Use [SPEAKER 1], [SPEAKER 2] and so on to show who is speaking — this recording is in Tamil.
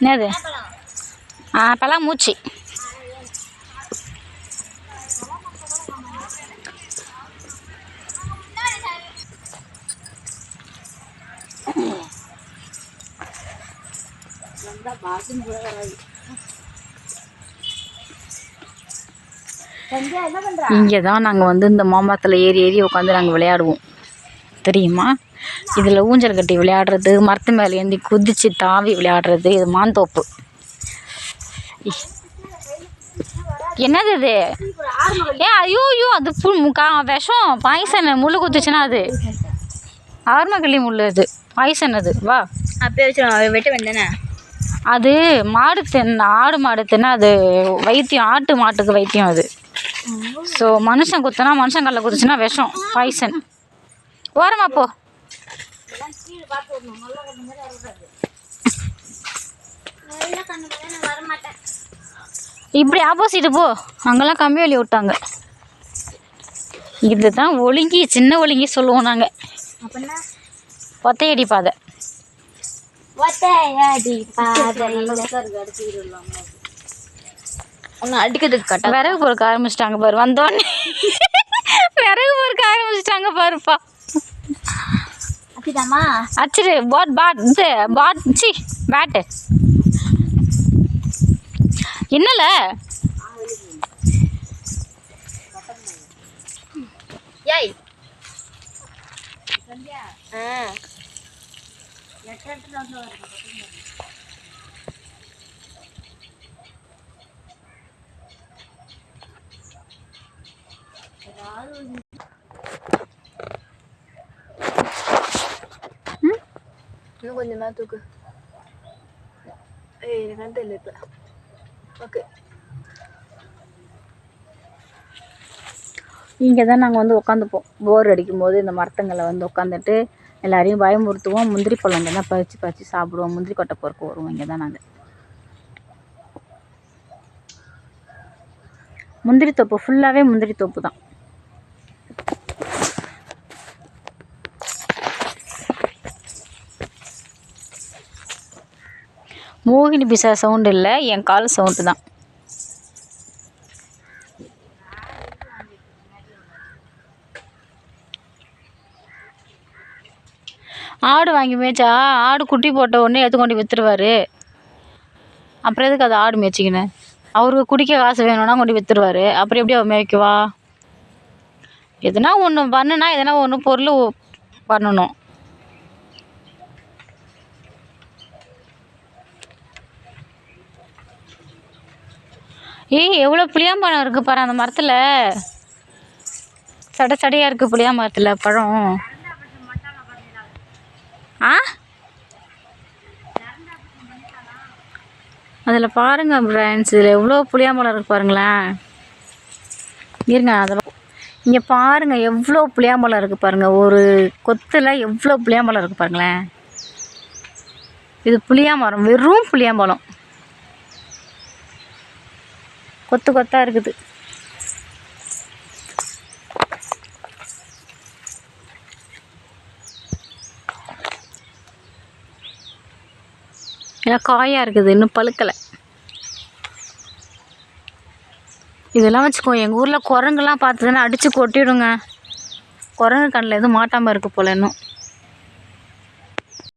[SPEAKER 1] என்னது? ஆ அப்போல்லாம் மூச்சு. இங்கே தான் நாங்கள் வந்து இந்த மாம்பழத்தில் ஏறி ஏறி உட்காந்து நாங்கள் விளையாடுவோம். தெரியுமா? இதில் ஊஞ்சல் கட்டி விளையாடுறது மரத்து மேலே ஏந்தி குதித்து தாவி விளையாடுறது இது மாந்தோப்பு என்னது இது? ஏ ஐயோ ஐயோ அது கா விஷம் பாய்சன் முள் குத்துச்சுன்னா அது. ஆர்மகல்லி முள் அது பாய்சன் அது வா.
[SPEAKER 2] அப்பயே வச்சு வெட்ட வேண்டானே
[SPEAKER 1] அது மாடு தின்ன ஆடு மாடு தின்னா அது வைத்தியம் ஆட்டு மாட்டுக்கு வைத்தியம் அது. ஸோ மனுஷன் குத்துனா மனுஷன் கல்ல குத்துச்சுன்னா விஷம் பாய்சன் ஓரமா போ. இப்படி ஆப்போசிட்டு போ. அங்கெல்லாம் கம்பி வேலி விட்டாங்க. இதுதான் ஒழுங்கி சின்ன ஒழுங்கி சொல்லுவோம் நாங்கள் ஒத்தையடி பாதை.
[SPEAKER 2] அடிக்கிறதுக்கு கட்ட.
[SPEAKER 1] விறகு பொறுக்க ஆரம்பிச்சிட்டாங்க பாரு வந்தோடனே. விறகு பொறுக்க ஆரம்பிச்சிட்டாங்க பாருப்பா.
[SPEAKER 2] அப்படிதாம்மா
[SPEAKER 1] அச்சிரு பாட் பாட் இது பாட் சி பேட்டு என்னல?
[SPEAKER 2] ஏய். ஆ. இன்னும் கொஞ்சம் நேரம் தூக்கு ஏய் எனக்கு தெரியல இப்போ ஓகே
[SPEAKER 1] இங்கே தான் நாங்கள் வந்து உட்காந்துப்போம். போர் அடிக்கும்போது இந்த மரத்துங்களை வந்து உட்காந்துட்டு எல்லாரையும் பயமுறுத்துவோம். முந்திரி பழம் தான் பறித்து பறித்து சாப்பிடுவோம். முந்திரி கொட்டை பொறுக்க வருவோம். இங்கே தான் நாங்கள் முந்திரி தோப்பு ஃபுல்லாகவே முந்திரி தோப்பு தான் மோகினி பிசா சவுண்டு இல்லை என் கால் சவுண்டு தான். ஆடு வாங்கி மேய்ச்சா ஆடு குட்டி போட்ட உடனே எடுத்துக்கொண்டு கொண்டு அப்புறம் எதுக்கு அது ஆடு மேய்ச்சிக்கினேன் அவருக்கு குடிக்க காசு வேணும்னா கொண்டு விற்றுருவாரு அப்புறம் எப்படி அவர் மேய்க்குவா? எதுனா ஒன்று பண்ணுனா எதனா ஒன்று பொருள் பண்ணணும். ஏய் எவ்வளோ புளியாம்பழம் இருக்குது பாரு அந்த மரத்தில். சட சடையாக இருக்குது புளியா மரத்தில் பழம். ஆ? அதில் பாருங்கள் ஃப்ரெண்ட்ஸ் இதில் எவ்வளோ புளியாம்பழம் இருக்குது பாருங்களேன். இருங்க அதில் இங்கே பாருங்கள் எவ்வளோ புளியாம்பழம் இருக்குது பாருங்கள் ஒரு கொத்தில் எவ்வளோ புளியாம்பழம் இருக்குது பாருங்களேன். இது புளியாமரம் வெறும் புளியாம்பழம். கொத்து கொத்தாக இருக்குது. ஏன்னா காயாக இருக்குது இன்னும் பழுக்கலை. இதெல்லாம் வச்சுக்கோ எங்கள் ஊரில் குரங்குலாம் பார்த்ததுன்னா அடித்து கொட்டிடுங்க. குரங்கு கண்ணில் எதுவும் மாட்டாமல் இருக்குது போல இன்னும்.